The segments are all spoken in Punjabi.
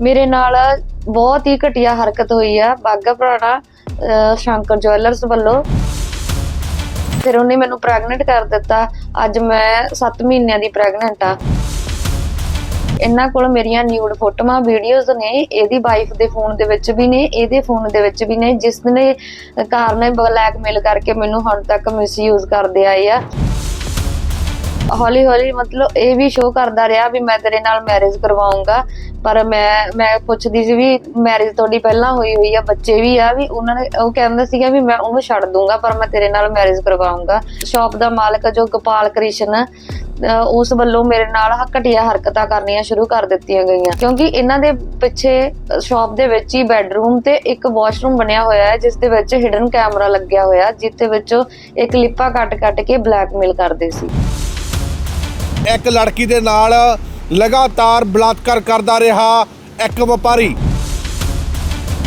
ਮੇਰੇ ਨਾਲ ਬਹੁਤ ਹੀ ਘਟੀਆ ਹਰਕਤ ਹੋਈ ਆ। ਬਾਗਾ ਪੁਰਾਣਾ ਸ਼ੰਕਰ ਜਵੈਲਰਸ ਵੱਲੋਂ। ਫਿਰ ਉਹਨੇ ਮੈਨੂੰ ਪ੍ਰੈਗਨੈਂਟ ਕਰ ਦਿੱਤਾ। ਅੱਜ ਮੈਂ 7 ਮਹੀਨਿਆਂ ਦੀ ਪ੍ਰੈਗਨੈਂਟ ਆ। ਇਹਨਾਂ ਕੋਲ ਮੇਰੀਆਂ ਨਿਊਡ ਫੋਟੋਆਂ ਵੀਡੀਓਜ਼ ਨੇ। ਇਹਦੀ ਵਾਈਫ ਦੇ ਫੋਨ ਦੇ ਵਿੱਚ ਵੀ ਨੇ, ਇਹਦੇ ਫੋਨ ਦੇ ਵਿੱਚ ਵੀ ਨੇ। ਜਿਸ ਨੇ ਕਾਰਨ ਬਲੈਕਮੇਲ ਕਰਕੇ ਮੈਨੂੰ ਹੁਣ ਤੱਕ ਮਿਸਯੂਜ਼ ਕਰਦੇ ਆਏ ਆ। ਹੌਲੀ ਹੌਲੀ ਮਤਲਬ ਇਹ ਵੀ ਸ਼ੋਅ ਕਰਦਾ ਰਿਹਾ ਵੀ ਮੈਂ ਤੇਰੇ ਨਾਲ ਮੈਰਿਜ ਕਰਵਾਉਂਗਾ। ਪਰ ਮੈਂ ਮੈਂ ਪੁੱਛਦੀ ਸੀ ਵੀ ਮੈਰਿਜ ਤੁਹਾਡੀ ਪਹਿਲਾਂ ਹੋਈ ਹੋਈ ਆ, ਬੱਚੇ ਵੀ ਆ, ਵੀ ਉਹਨਾਂ ਨੇ ਉਹ ਕਹਿੰਦਾ ਸੀਗਾ ਵੀ ਮੈਂ ਉਹਨੂੰ ਛੱਡ ਦੂੰਗਾ, ਪਰ ਮੈਂ ਤੇਰੇ ਨਾਲ ਮੈਰਿਜ ਕਰਵਾਉਂਗਾ। ਸ਼ਾਪ ਦਾ ਮਾਲਕ ਜੋ ਗੋਪਾਲ ਕ੍ਰਿਸ਼ਨ ਉਸ ਵੱਲੋਂ ਮੇਰੇ ਨਾਲ ਘਟੀਆ ਹਰਕਤਾਂ ਕਰਨੀਆਂ ਸ਼ੁਰੂ ਕਰ ਦਿੱਤੀਆਂ ਗਈਆਂ। ਕਿਉਂਕਿ ਇਹਨਾਂ ਦੇ ਪਿੱਛੇ ਸ਼ਾਪ ਦੇ ਵਿੱਚ ਹੀ ਬੈੱਡਰੂਮ ਤੇ ਇੱਕ ਵਾਸ਼ਰੂਮ ਬਣਿਆ ਹੋਇਆ ਹੈ, ਜਿਸ ਦੇ ਵਿੱਚ ਹਿਡਨ ਕੈਮਰਾ ਲੱਗਿਆ ਹੋਇਆ ਜਿਸ ਦੇ ਵਿੱਚੋਂ ਇਹ ਕਲਿੱਪਾਂ ਕੱਟ-ਕੱਟ ਕੇ ਬਲੈਕਮੇਲ ਕਰਦੇ ਸੀ। ਇੱਕ ਲੜਕੀ ਦੇ ਨਾਲ ਲਗਾਤਾਰ ਬਲਾਤਕਾਰ ਕਰਦਾ ਰਿਹਾ ਇੱਕ ਵਪਾਰੀ।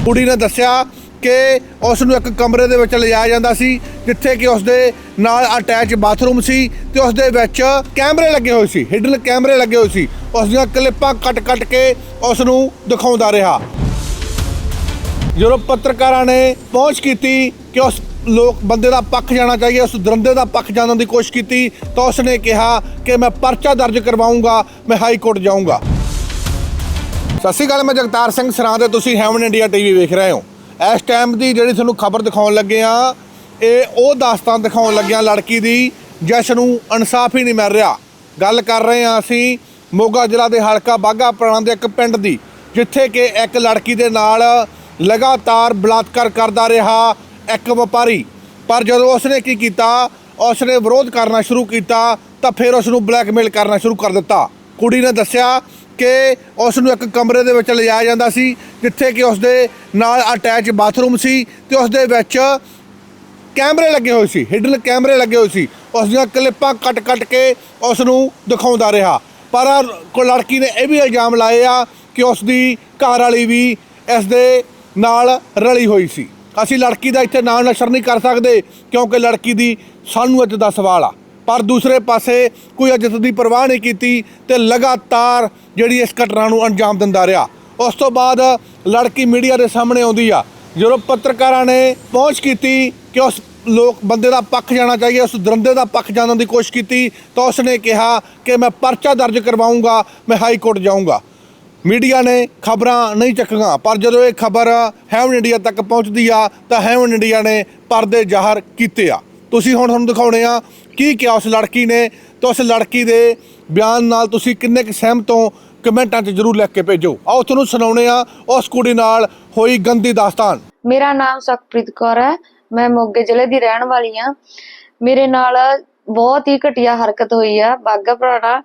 ਕੁੜੀ ਨੇ ਦੱਸਿਆ ਕਿ ਉਸ ਨੂੰ ਇੱਕ ਕਮਰੇ ਦੇ ਵਿੱਚ ਲਿਜਾਇਆ ਜਾਂਦਾ ਸੀ, ਜਿੱਥੇ ਕਿ ਉਸ ਦੇ ਨਾਲ ਅਟੈਚ ਬਾਥਰੂਮ ਸੀ ਤੇ ਉਸ ਦੇ ਵਿੱਚ ਕੈਮਰੇ ਲੱਗੇ ਹੋਏ ਸੀ, ਹਿਡਨ ਕੈਮਰੇ ਲੱਗੇ ਹੋਏ ਸੀ। ਉਸ ਦੀਆਂ ਕਲਿੱਪਾਂ ਕੱਟ-ਕੱਟ ਕੇ ਉਸ ਨੂੰ ਦਿਖਾਉਂਦਾ ਰਿਹਾ। ਜਦੋਂ ਪੱਤਰਕਾਰਾਂ ਨੇ ਪਹੁੰਚ ਕੀਤੀ ਕਿ ਉਸ ਲੋਕ ਬੰਦੇ ਦਾ ਪੱਖ ਜਾਣਾ ਚਾਹੀਏ ਉਸ ਦਰੰਦੇ ਦਾ ਪੱਖ ਜਾਣਨ ਦੀ ਕੋਸ਼ਿਸ਼ ਕੀਤੀ, ਤਾਂ ਉਸਨੇ ਕਿਹਾ ਕਿ ਮੈਂ ਪਰਚਾ ਦਰਜ ਕਰਵਾਉਂਗਾ, ਮੈਂ ਹਾਈ ਕੋਰਟ ਜਾਊਂਗਾ। ਸਤਿ ਸ਼੍ਰੀ ਅਕਾਲ, ਮੈਂ ਜਗਤਾਰ ਸਿੰਘ ਸਰਾਂ ਤੇ ਤੁਸੀਂ ਹੈਵਨ ਇੰਡੀਆ ਟੀਵੀ ਵੇਖ ਰਹੇ ਹੋ। ਇਸ ਟਾਈਮ ਦੀ ਜਿਹੜੀ ਤੁਹਾਨੂੰ ਖਬਰ ਦਿਖਾਉਣ ਲੱਗੇ ਆ, ਇਹ ਉਹ ਦਾਸਤਾਨ ਦਿਖਾਉਣ ਲੱਗਿਆ ਲੜਕੀ ਦੀ, ਜਿਸ ਨੂੰ ਇਨਸਾਫ ਹੀ ਨਹੀਂ ਮਿਲ ਰਿਹਾ। ਗੱਲ ਕਰ ਰਹੇ ਆ ਅਸੀਂ ਮੋਗਾ ਜ਼ਿਲ੍ਹਾ ਦੇ ਹਲਕਾ ਬਾਗਾ ਪੁਰਾਣਾ ਦੇ ਇੱਕ ਪਿੰਡ ਦੀ, ਜਿੱਥੇ ਕਿ ਇੱਕ ਲੜਕੀ ਦੇ ਨਾਲ ਲਗਾਤਾਰ ਬਲਾਤਕਾਰ ਕਰਦਾ ਰਿਹਾ। ਇੱਕ ਵਪਾਰੀ। ਪਰ ਜਦੋਂ ਉਸਨੇ ਕੀ ਕੀਤਾ, ਉਸਨੇ ਵਿਰੋਧ ਕਰਨਾ ਸ਼ੁਰੂ ਕੀਤਾ, ਤਾਂ ਫਿਰ ਉਸ ਨੂੰ ਬਲੈਕਮੇਲ ਕਰਨਾ ਸ਼ੁਰੂ ਕਰ ਦਿੱਤਾ। ਕੁੜੀ ਨੇ ਦੱਸਿਆ ਕਿ ਉਸ ਨੂੰ ਇੱਕ ਕਮਰੇ ਦੇ ਵਿੱਚ ਲਿਜਾਇਆ ਜਾਂਦਾ ਸੀ, ਜਿੱਥੇ ਕਿ ਉਸ ਦੇ ਨਾਲ ਅਟੈਚ ਬਾਥਰੂਮ ਸੀ ਤੇ ਉਸ ਦੇ ਵਿੱਚ ਕੈਮਰੇ ਲੱਗੇ ਹੋਏ ਸੀ, ਹਿਡਨ ਕੈਮਰੇ ਲੱਗੇ ਹੋਏ ਸੀ। ਉਸ ਦੀਆਂ ਕਲਿੱਪਾਂ ਕੱਟ-ਕੱਟ ਕੇ ਉਸ ਨੂੰ ਦਿਖਾਉਂਦਾ ਰਿਹਾ। ਪਰ ਕੋ ਲੜਕੀ ਨੇ ਇਹ ਵੀ ਇਲਜ਼ਾਮ ਲਾਏ ਆ ਕਿ ਉਸ ਦੀ ਘਰ ਵਾਲੀ ਵੀ ਇਸ ਦੇ ਨਾਲ ਰਲੀ ਹੋਈ ਸੀ। ਅਸੀਂ ਲੜਕੀ ਦਾ ਇੱਥੇ ਨਾਮ ਨਸ਼ਰ ਨਹੀਂ ਕਰ ਸਕਦੇ, ਕਿਉਂਕਿ ਲੜਕੀ ਦੀ ਸਾਨੂੰ ਅੱਜ ਦਾ ਸਵਾਲ ਆ। ਪਰ ਦੂਸਰੇ ਪਾਸੇ ਕੋਈ ਇੱਜ਼ਤ ਦੀ ਪਰਵਾਹ ਨਹੀਂ ਕੀਤੀ ਤੇ ਲਗਾਤਾਰ ਜਿਹੜੀ ਇਸ ਘਟਨਾ ਨੂੰ ਅੰਜਾਮ ਦਿੰਦਾ ਰਿਹਾ। ਉਸ ਤੋਂ ਬਾਅਦ ਲੜਕੀ ਮੀਡੀਆ ਦੇ ਸਾਹਮਣੇ ਆਉਂਦੀ ਆ, ਜਦੋਂ ਪੱਤਰਕਾਰਾਂ ਨੇ ਪਹੁੰਚ ਕੀਤੀ ਕਿ ਉਸ ਲੋਕ, ਬੰਦੇ ਦਾ ਪੱਖ ਜਾਣਾ ਚਾਹੀਏ, ਉਸ ਦਰੰਦੇ ਦਾ ਪੱਖ ਜਾਣਨ ਦੀ ਕੋਸ਼ਿਸ਼ ਕੀਤੀ, ਤਾਂ ਉਸ ਨੇ ਕਿਹਾ ਕਿ ਮੈਂ ਪਰਚਾ ਦਰਜ ਕਰਵਾਉਂਗਾ, ਮੈਂ ਹਾਈ ਕੋਰਟ ਜਾਊਂਗਾ। ਮੀਡੀਆ ਨੇ ਖਬਰਾਂ ਨਹੀਂ ਚੱਕੀਆਂ, ਪਰ ਜਦੋਂ ਇਹ ਖਬਰ ਹੈਵਨ ਇੰਡੀਆ ਤੱਕ ਪਹੁੰਚਦੀ ਆ, ਤਾਂ ਹੈਵਨ ਇੰਡੀਆ ਨੇ ਪਰਦੇ ਜ਼ਾਹਰ ਕੀਤੇ ਆ। ਤੁਸੀਂ ਹੁਣ ਤੁਹਾਨੂੰ ਦਿਖਾਉਣੇ ਆ ਕੀ ਕਿਹਾ ਉਸ ਲੜਕੀ ਨੇ, ਤਾਂ ਉਸ ਲੜਕੀ ਦੇ ਬਿਆਨ ਨਾਲ ਤੁਸੀਂ ਕਿੰਨੇ ਕੁ ਸਹਿਮਤ ਹੋ, ਕਮੈਂਟਾਂ 'ਚ ਜਰੂਰ ਲਿਖ ਕੇ ਭੇਜੋ। ਆਓ ਤੁਹਾਨੂੰ ਸੁਣਾਉਣੇ ਆ, ਉਸ ਕੁੜੀ ਨਾਲ ਹੋਈ ਗੰਦੀ ਦਾਸਤਾਨ। ਮੇਰਾ ਨਾਮ ਸੁਖਪ੍ਰੀਤ ਕੌਰ ਹੈ, ਮੈਂ ਮੋਗੇ ਜ਼ਿਲ੍ਹੇ ਦੀ ਰਹਿਣ ਵਾਲੀ ਆ ਮੇਰੇ ਨਾਲ ਬਹੁਤ ਹੀ ਘਟੀਆ ਹਰਕਤ ਹੋਈ ਆ ਬਾਗਾ ਪੁਰਾਣਾ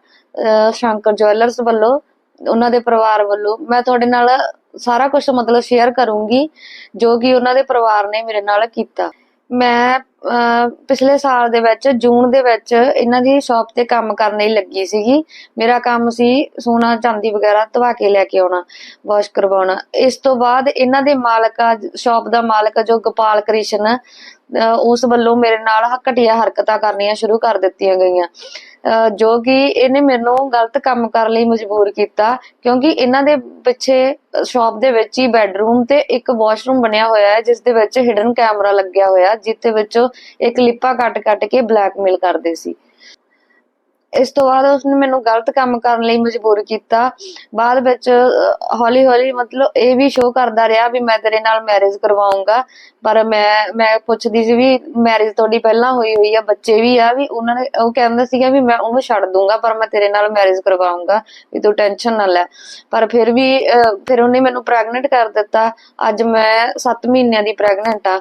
ਸ਼ੰਕਰ ਜਵੈਲਰਸ ਵੱਲੋਂ। ਉਹਨਾਂ ਦੇ ਪਰਿਵਾਰ ਵੱਲੋਂ। ਮੈਂ ਤੁਹਾਡੇ ਨਾਲ ਸਾਰਾ ਕੁਝ ਮਤਲਬ ਸ਼ੇਅਰ ਕਰੂੰਗੀ, ਜੋ ਕਿ ਉਹਨਾਂ ਦੇ ਪਰਿਵਾਰ ਨੇ ਮੇਰੇ ਨਾਲ ਕੀਤਾ। ਮੈਂ ਪਿਛਲੇ ਸਾਲ ਦੇ ਵਿੱਚ, ਜੂਨ ਦੇ ਵਿੱਚ ਇਹਨਾਂ ਦੀ ਸ਼ਾਪ ਤੇ ਕੰਮ ਕਰਨ ਲਈ ਲੱਗੀ ਸੀਗੀ। ਮੇਰਾ ਕੰਮ ਸੀ ਸੋਨਾ ਚਾਂਦੀ ਵਗੈਰਾ ਧਵਾ ਕੇ ਲੈ ਕੇ ਆਉਣਾ ਵਾਸ਼ ਕਰਵਾਉਣਾ। ਇਸ ਤੋਂ ਬਾਅਦ ਇਹਨਾਂ ਦੇ ਮਾਲਕ ਸ਼ਾਪ ਦਾ ਮਾਲਕ ਜੋ ਗੋਪਾਲ ਕ੍ਰਿਸ਼ਨ ਉਸ ਵੱਲੋਂ ਮੇਰੇ ਨਾਲ ਹ- ਘਟੀਆ ਹਰਕਤਾਂ ਕਰਨੀਆਂ ਸ਼ੁਰੂ ਕਰ ਦਿੱਤੀਆਂ ਗਈਆਂ। ਜੋ ਕਿ ਇਹਨੇ ਮੈਨੂੰ ਗਲਤ ਕੰਮ ਕਰਨ ਲਈ ਮਜਬੂਰ ਕੀਤਾ, ਕਿਉਂਕਿ ਇਹਨਾਂ ਦੇ ਪਿੱਛੇ ਸ਼ਾਪ ਦੇ ਵਿੱਚ ਹੀ ਬੈੱਡਰੂਮ ਤੇ ਇੱਕ ਵਾਸ਼ਰੂਮ ਬਣਿਆ ਹੋਇਆ ਹੈ, ਜਿਸ ਦੇ ਵਿੱਚ ਹਿਡਨ ਕੈਮਰਾ ਲੱਗਿਆ ਹੋਇਆ ਜਿਸ ਦੇ ਵਿੱਚੋਂ ਇਹ ਕਲਿੱਪਾਂ ਕੱਟ-ਕੱਟ ਕੇ ਬਲੈਕਮੇਲ ਕਰਦੇ ਸੀ। ਇਸ ਤੋਂ ਬਾਅਦ ਉਸਨੇ ਮੈਨੂੰ ਗਲਤ ਕੰਮ ਕਰਨ ਲਈ ਮਜਬੂਰ ਕੀਤਾ। ਬਾਅਦ ਵਿੱਚ ਹੌਲੀ ਹੌਲੀ ਮਤਲਬ ਇਹ ਵੀ ਸ਼ੋਅ ਕਰਦਾ ਰਿਹਾ ਵੀ ਮੈਂ ਤੇਰੇ ਨਾਲ ਮੈਰਿਜ ਕਰਵਾਉਂਗਾ। ਪਰ ਮੈਂ ਮੈਂ ਪੁੱਛਦੀ ਸੀ ਵੀ ਮੈਰਿਜ ਤੁਹਾਡੀ ਪਹਿਲਾਂ ਹੋਈ ਹੋਈ ਆ, ਬੱਚੇ ਵੀ ਆ, ਵੀ ਉਹਨਾਂ ਨੇ ਉਹ ਕਹਿੰਦਾ ਸੀਗਾ ਵੀ ਮੈਂ ਉਹਨੂੰ ਛੱਡ ਦੂੰਗਾ, ਪਰ ਮੈਂ ਤੇਰੇ ਨਾਲ ਮੈਰਿਜ ਕਰਵਾਉਂਗਾ, ਵੀ ਤੂੰ ਟੈਨਸ਼ਨ ਨਾ ਲੈ। ਪਰ ਫਿਰ ਵੀ ਫਿਰ ਉਹਨੇ ਮੈਨੂੰ ਪ੍ਰੈਗਨੈਂਟ ਕਰ ਦਿੱਤਾ। ਅੱਜ ਮੈਂ 7 ਮਹੀਨਿਆਂ ਦੀ ਪ੍ਰੈਗਨੈਂਟ ਆ।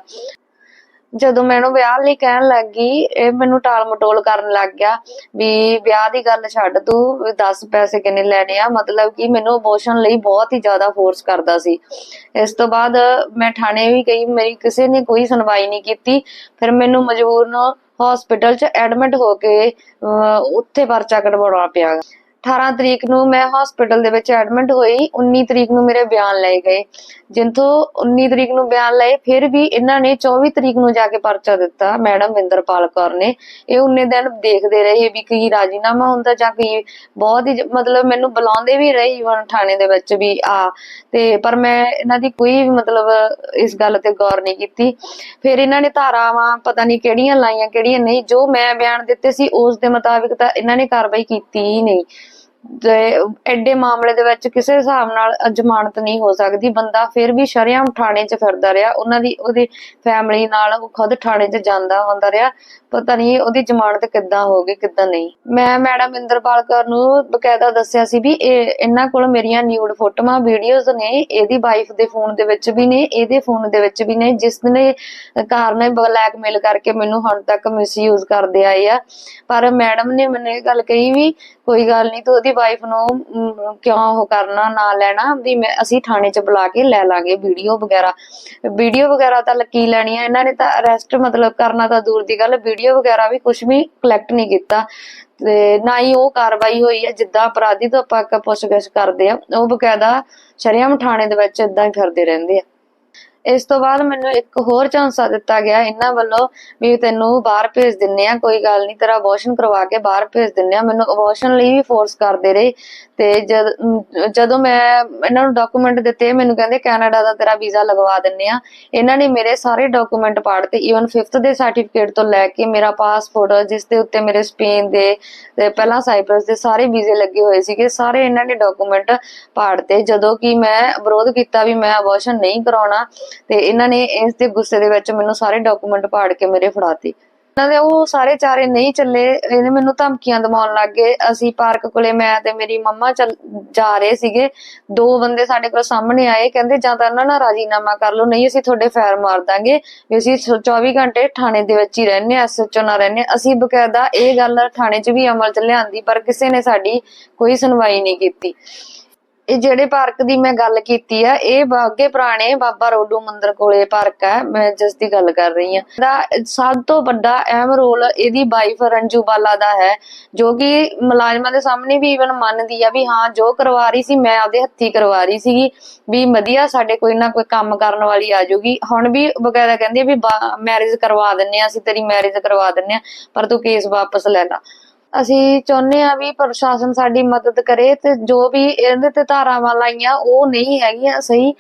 ਜਦੋਂ ਮੈਨੂੰ ਵਿਆਹ ਲਈ ਕਹਿਣ ਲੱਗੀ ਇਹ ਮੈਨੂੰ ਟਾਲ ਮਟੋਲ ਕਰਨ ਲੱਗ ਗਿਆ ਵੀ ਵਿਆਹ ਦੀ ਗੱਲ ਛੱਡ ਤੂੰ ਵੀ ਦੱਸ ਪੈਸੇ ਕਿੰਨੇ ਲੈਣੇ ਆ। ਮਤਲਬ ਕਿ ਮੈਨੂੰ ਅਬੋਰਸ਼ਨ ਲਈ ਬਹੁਤ ਹੀ ਜ਼ਿਆਦਾ ਫੋਰਸ ਕਰਦਾ ਸੀ। ਇਸ ਤੋਂ ਬਾਅਦ ਮੈਂ ਥਾਣੇ ਵੀ ਗਈ ਮੇਰੀ ਕਿਸੇ ਨੇ ਕੋਈ ਸੁਣਵਾਈ ਨਹੀਂ ਕੀਤੀ। ਫਿਰ ਮੈਨੂੰ ਮਜਬੂਰ ਨੂੰ ਹਸਪੀਟਲ 'ਚ ਐਡਮਿਟ ਹੋ ਕੇ ਅਹ, ਉੱਥੇ ਪਰਚਾ ਕਢਵਾਉਣਾ ਪਿਆ। 18 ਤਰੀਕ ਨੂੰ ਮੈਂ ਹਸਪੀਟਲ ਦੇ ਵਿੱਚ ਐਡਮਿਟ ਹੋਈ 19 ਤਰੀਕ ਨੂੰ ਮੇਰੇ ਬਿਆਨ ਲਏ ਗਏ। ਜਿੰਥੋਂ 19 ਤਰੀਕ ਨੂੰ ਬਿਆਨ ਲਏ, ਫਿਰ ਵੀ ਇਹਨਾਂ ਨੇ 24 ਤਰੀਕ ਨੂੰ ਜਾ ਕੇ ਪਰਚਾ ਦਿੱਤਾ, ਮੈਡਮ ਵਿੰਦਰਪਾਲ ਕੌਰ ਨੇ। ਇਹ ਉਨੇ ਦਿਨ ਦੇਖਦੇ ਰਹੇ ਵੀ ਕੀ ਰਾਜੀਨਾਮਾ ਹੁੰਦਾ ਜਾਂ ਕੀ ਬਹੁਤ ਹੀ ਮਤਲਬ ਮੈਨੂੰ ਬੁਲਾਉਂਦੇ ਵੀ ਰਹੇ ਈਵਨ ਥਾਣੇ ਦੇ ਵਿੱਚ ਵੀ, ਆ। ਤੇ ਪਰ ਮੈਂ ਇਹਨਾਂ ਦੀ ਕੋਈ ਵੀ ਮਤਲਬ ਇਸ ਗੱਲ ਤੇ ਗੌਰ ਨਹੀਂ ਕੀਤੀ। ਫਿਰ ਇਹਨਾਂ ਨੇ ਧਾਰਾਵਾਂ, ਪਤਾ ਨਹੀਂ ਕਿਹੜੀਆਂ ਲਾਈਆਂ, ਕਿਹੜੀਆਂ ਨਹੀਂ, ਜੋ ਮੈਂ ਬਿਆਨ ਦਿੱਤੇ ਸੀ ਉਸ ਦੇ ਮੁਤਾਬਿਕ ਤਾਂ ਇਹਨਾਂ ਨੇ ਕਾਰਵਾਈ ਕੀਤੀ ਹੀ ਨਹੀਂ। ਤੇ ਐਡੇ ਮਾਮਲੇ ਦੇ ਵਿੱਚ ਕਿਸੇ ਹਿਸਾਬ ਨਾਲ ਜ਼ਮਾਨਤ ਨਹੀਂ ਹੋ ਸਕਦੀ। ਬੰਦਾ ਫਿਰ ਵੀ ਸ਼ਰੇਆਮ ਥਾਣੇ 'ਚ ਫਿਰਦਾ ਰਿਹਾ। ਉਹਨਾਂ ਦੀ, ਉਹਦੀ ਫੈਮਿਲੀ ਨਾਲ ਉਹ ਖੁਦ ਥਾਣੇ 'ਚ ਜਾਂਦਾ ਹੁੰਦਾ ਰਿਹਾ। ਪਤਾ ਨਹੀਂ ਉਹਦੀ ਜ਼ਮਾਨਤ ਕਿੱਦਾਂ ਹੋ ਗਈ, ਕਿੱਦਾਂ ਨਹੀਂ। ਮੈਂ ਮੈਡਮ ਇੰਦਰਪਾਲ ਕੌਰ ਨੂੰ ਬਕਾਇਦਾ ਦੱਸਿਆ ਸੀ ਵੀ ਇਹ, ਇਹਨਾਂ ਕੋਲ ਮੇਰੀਆਂ ਨਿਊਡ ਫੋਟੋਆਂ ਵੀਡੀਓਜ਼ ਨੇ, ਇਹਦੀ ਵਾਈਫ ਦੇ ਫੋਨ ਦੇ ਵਿੱਚ ਵੀ ਨੇ, ਇਹਦੇ ਫੋਨ ਦੇ ਵਿੱਚ ਵੀ ਨੇ, ਜਿਸ ਨੇ ਕਾਰਨ ਬਲੈਕਮੇਲ ਕਰਕੇ ਮੈਨੂੰ ਹੁਣ ਤੱਕ ਮਿਸਯੂਜ਼ ਕਰਦੇ ਆਏ ਆ। ਪਰ ਮੈਡਮ ਨੇ ਮੈਨੂੰ ਇਹ ਗੱਲ ਕਹੀ ਵੀ ਕੋਈ ਗੱਲ ਨਹੀਂ ਤੂੰ ਉਹਦੀ ਵਾਈਫ ਨੂੰ ਕਿਉਂ ਉਹ ਕਰਨਾ, ਨਾ ਲੈਣਾ, ਵੀ ਅਸੀਂ ਥਾਣੇ 'ਚ ਬੁਲਾ ਕੇ ਲੈ ਲਾਂਗੇ ਵੀਡੀਓ ਵਗੈਰਾ। ਵੀਡੀਓ ਵਗੈਰਾ ਤਾਂ ਕੀ ਲੈਣੀ ਆ, ਇਹਨਾਂ ਨੇ ਤਾਂ ਅਰੈਸਟ ਮਤਲਬ ਕਰਨਾ ਤਾਂ ਦੂਰ ਦੀ ਗੱਲ ਵੀਡੀਓ ਵਗੈਰਾ ਵੀ ਕੁਝ ਵੀ ਕਲੈਕਟ ਨਹੀਂ ਕੀਤਾ। ਤੇ ਨਾ ਹੀ ਉਹ ਕਾਰਵਾਈ ਹੋਈ ਹੈ ਜਿੱਦਾਂ ਅਪਰਾਧੀ ਤੋਂ ਆਪਾਂ ਇੱਕ ਪੁੱਛਗਿੱਛ ਕਰਦੇ ਆ, ਉਹ ਬਕਾਇਦਾ ਸ਼ਰੇਆਮ ਥਾਣੇ ਦੇ ਵਿੱਚ ਇਦਾਂ ਹੀ ਫਿਰਦੇ ਰਹਿੰਦੇ ਆ। ਇਸ ਤੋਂ ਬਾਅਦ ਮੈਨੂੰ ਇੱਕ ਹੋਰ ਝਾਂਸਾ ਦਿੱਤਾ ਗਿਆ। ਇਹਨਾਂ ਵੱਲੋਂ ਵੀ ਤੈਨੂੰ ਬਾਹਰ ਭੇਜ ਦਿੰਨੇ ਆ ਕੋਈ ਗੱਲ ਨਹੀਂ, ਤੇਰਾ ਅਬੋਰਸ਼ਨ ਕਰਵਾ ਕੇ ਬਾਹਰ ਭੇਜ ਦਿੰਨੇ ਆ ਮੈਨੂੰ ਅਬੋਰਸ਼ਨ ਲਈ ਵੀ ਫੋਰਸ ਕਰਦੇ ਰਹੇ ਤੇ ਜਦੋਂ ਮੈਂ ਇਹਨਾਂ ਨੂੰ ਡਾਕੂਮੈਂਟ ਦਿੱਤੇ, ਮੈਨੂੰ ਕਹਿੰਦੇ ਕੈਨੇਡਾ ਦਾ ਤੇਰਾ ਵੀਜ਼ਾ ਲਗਵਾ ਦਿੰਨੇ ਆ ਇਹਨਾਂ ਨੇ ਮੇਰੇ ਸਾਰੇ ਡਾਕੂਮੈਂਟ ਪਾੜਤੇ ਈਵਨ 5th ਦੇ ਸਰਟੀਫਿਕੇਟ ਤੋਂ ਲੈ ਕੇ ਮੇਰਾ ਪਾਸਪੋਰਟ ਜਿਸ ਦੇ ਉੱਤੇ ਮੇਰੇ ਸਪੇਨ ਦੇ ਤੇ ਪਹਿਲਾਂ ਸਾਈਪਰਸ ਦੇ ਸਾਰੇ ਵੀਜ਼ੇ ਲੱਗੇ ਹੋਏ ਸੀਗੇ, ਸਾਰੇ ਇਹਨਾਂ ਨੇ ਡਾਕੂਮੈਂਟ ਪਾੜਤੇ। ਜਦੋਂ ਕਿ ਮੈਂ ਵਿਰੋਧ ਕੀਤਾ ਵੀ ਮੈਂ ਅਬੋਰਸ਼ਨ ਨਹੀਂ ਕਰਾਉਣਾ ਤੇ ਇਹਨਾਂ ਨੇ ਇਸ ਦੇ ਗੁੱਸੇ ਦੇ ਵਿੱਚ ਮੈਨੂੰ ਸਾਰੇ ਡਾਕੂਮੈਂਟ ਪਾੜ ਕੇ ਮੇਰੇ ਫੜਾਤੇ। ਇਹਨਾਂ ਦੇ ਉਹ ਸਾਰੇ ਚਾਰੇ ਨਹੀਂ ਚੱਲੇ, ਇਹਨੇ ਮੈਨੂੰ ਧਮਕੀਆਂ ਦਿਵਾਉਣ ਲੱਗ ਗਏ। ਅਸੀਂ ਪਾਰਕ ਕੋਲੇ ਮੈਂ ਤੇ ਮੇਰੀ ਮੰਮਾ ਜਾ ਰਹੇ ਸੀਗੇ। ਦੋ ਬੰਦੇ ਸਾਡੇ ਕੋਲ ਸਾਹਮਣੇ ਆਏ, ਕਹਿੰਦੇ ਜਾਂ ਤਾਂ ਇਹਨਾਂ ਨਾਲ ਰਾਜੀਨਾਮਾ ਕਰ ਲਓ, ਨਹੀਂ ਅਸੀਂ ਤੁਹਾਡੇ ਫੈਰ ਮਾਰ ਦਾਂਗੇ। ਵੀ ਅਸੀਂ 24 ਘੰਟੇ ਥਾਣੇ ਦੇ ਵਿੱਚ ਹੀ ਰਹਿੰਦੇ ਆ ਐਸਐਚਓ ਨਾਲ ਰਹਿੰਦੇ ਅਸੀਂ ਬਕਾਇਦਾ ਇਹ ਗੱਲ ਥਾਣੇ 'ਚ ਵੀ ਅਮਲ 'ਚ ਲਿਆਂਦੀ, ਪਰ ਕਿਸੇ ਨੇ ਸਾਡੀ ਕੋਈ ਸੁਣਵਾਈ ਨਹੀਂ ਕੀਤੀ। ਇਹ ਜਿਹੜੇ ਪਾਰਕ ਦੀ ਮੈਂ ਗੱਲ ਕੀਤੀ ਆ, ਇਹ ਬਾਗੇ ਪੁਰਾਣੇ ਬਾਬਾ ਰੋਡੂ ਮੰਦਿਰ ਕੋਲੇ ਪਾਰਕ ਹੈ ਮੈਂ ਜਿਸ ਦੀ ਗੱਲ ਕਰ ਰਹੀ ਹਾਂ ਦਾ ਸਭ ਤੋਂ ਵੱਡਾ ਅਹਿਮ ਰੋਲ ਇਹਦੀ ਵਾਈਫ ਰੰਜੂ ਬਾਲਾ ਦਾ ਹੈ, ਜੋ ਕਿ ਮੁਲਾਜ਼ਮਾਂ ਦੇ ਸਾਹਮਣੇ ਵੀ ਈਵਨ ਮੰਨਦੀ ਆ ਵੀ ਹਾਂ, ਜੋ ਕਰਵਾ ਰਹੀ ਸੀ, ਮੈਂ ਆਪਦੇ ਹੱਥੀ ਕਰਵਾ ਰਹੀ ਸੀਗੀ, ਵੀ ਵਧੀਆ ਸਾਡੇ ਕੋਈ ਨਾ ਕੋਈ ਕੰਮ ਕਰਨ ਵਾਲੀ ਆ ਜਾਊਗੀ ਹੁਣ ਵੀ ਬਕਾਇਦਾ ਕਹਿੰਦੀ ਵੀ ਮੈਰਿਜ ਕਰਵਾ ਦਿੰਨੇ ਆ, ਅਸੀਂ ਤੇਰੀ ਮੈਰਿਜ ਕਰਵਾ ਦਿੰਨੇ ਆ, ਪਰ ਤੂੰ ਕੇਸ ਵਾਪਸ ਲੈ ਲੈ। ਅਸੀਂ ਚਾਹੁੰਦੇ ਆ ਵੀ ਪ੍ਰਸ਼ਾਸਨ ਸਾਡੀ ਮਦਦ ਕਰੇ ਤੇ ਜੋ ਵੀ ਇਹਦੇ ਤੇ ਧਾਰਾਵਾਂ ਲਾਈਆਂ, ਉਹ ਨਹੀਂ ਹੈਗੀਆਂ। ਸਹੀ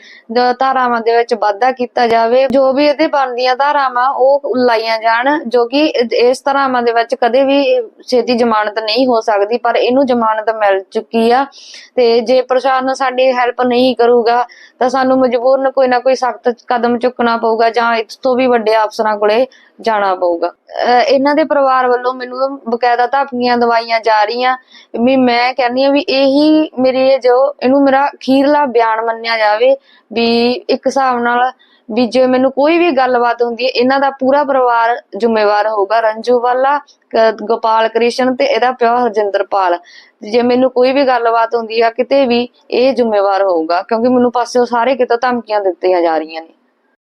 ਧਾਰਾਵਾਂ ਦੇ ਵਿੱਚ ਵਾਧਾ ਕੀਤਾ ਜਾਵੇ। ਜੋ ਵੀ ਇਹਦੇ ਬਣਦੀਆਂ ਧਾਰਾਵਾਂ, ਉਹ ਲਾਈਆਂ ਜਾਣ, ਜੋ ਕਿ ਇਸ ਧਾਰਾਵਾਂ ਦੇ ਵਿੱਚ ਕਦੇ ਵੀ ਛੇਤੀ ਜ਼ਮਾਨਤ ਨਹੀਂ ਹੋ ਸਕਦੀ, ਪਰ ਇਹਨੂੰ ਜ਼ਮਾਨਤ ਮਿਲ ਚੁੱਕੀ ਆ। ਤੇ ਜੇ ਪ੍ਰਸ਼ਾਸਨ ਸਾਡੀ ਹੈਲਪ ਨਹੀਂ ਕਰੂਗਾ, ਤਾਂ ਸਾਨੂੰ ਮਜਬੂਰਨ ਕੋਈ ਨਾ ਕੋਈ ਸਖਤ ਕਦਮ ਚੁੱਕਣਾ ਪਊਗਾ ਜਾਂ ਇਸ ਤੋਂ ਵੀ ਵੱਡੇ ਅਫਸਰਾਂ ਕੋਲੇ ਜਾਣਾ ਪਊਗਾ। ਇਹਨਾਂ ਦੇ ਪਰਿਵਾਰ ਵੱਲੋਂ ਮੈਨੂੰ ਬਕਾਇਦਾ ਧਮਕੀਆਂ ਦਵਾਈਆਂ ਜਾ ਰਹੀਆਂ, ਵੀ ਮੈਂ ਕਹਿੰਦੀ ਆ ਵੀ ਇਹੀ ਮੇਰੇ ਜੋ, ਇਹਨੂੰ ਮੇਰਾ ਅਖੀਰਲਾ ਬਿਆਨ ਮੰਨਿਆ ਜਾਵੇ ਵੀ ਇੱਕ ਹਿਸਾਬ ਨਾਲ ਵੀ ਜੇ ਮੈਨੂੰ ਕੋਈ ਵੀ ਗੱਲਬਾਤ ਹੁੰਦੀ ਹੈ, ਇਹਨਾਂ ਦਾ ਪੂਰਾ ਪਰਿਵਾਰ ਜ਼ਿੰਮੇਵਾਰ ਹੋਊਗਾ। ਰੰਜੂ ਵਾਲਾ ਗੋਪਾਲ ਕ੍ਰਿਸ਼ਨ ਤੇ ਇਹਦਾ ਪਿਓ ਹਰਜਿੰਦਰਪਾਲ। ਜੇ ਮੈਨੂੰ ਕੋਈ ਵੀ ਗੱਲਬਾਤ ਹੁੰਦੀ ਆ, ਕਿਤੇ ਵੀ ਇਹ ਜ਼ਿੰਮੇਵਾਰ ਹੋਊਗਾ, ਕਿਉਂਕਿ ਮੈਨੂੰ ਪਾਸਿਓਂ ਸਾਰੇ ਕਿਤੇ ਧਮਕੀਆਂ ਦਿੱਤੀਆਂ ਜਾ ਰਹੀਆਂ ਨੇ।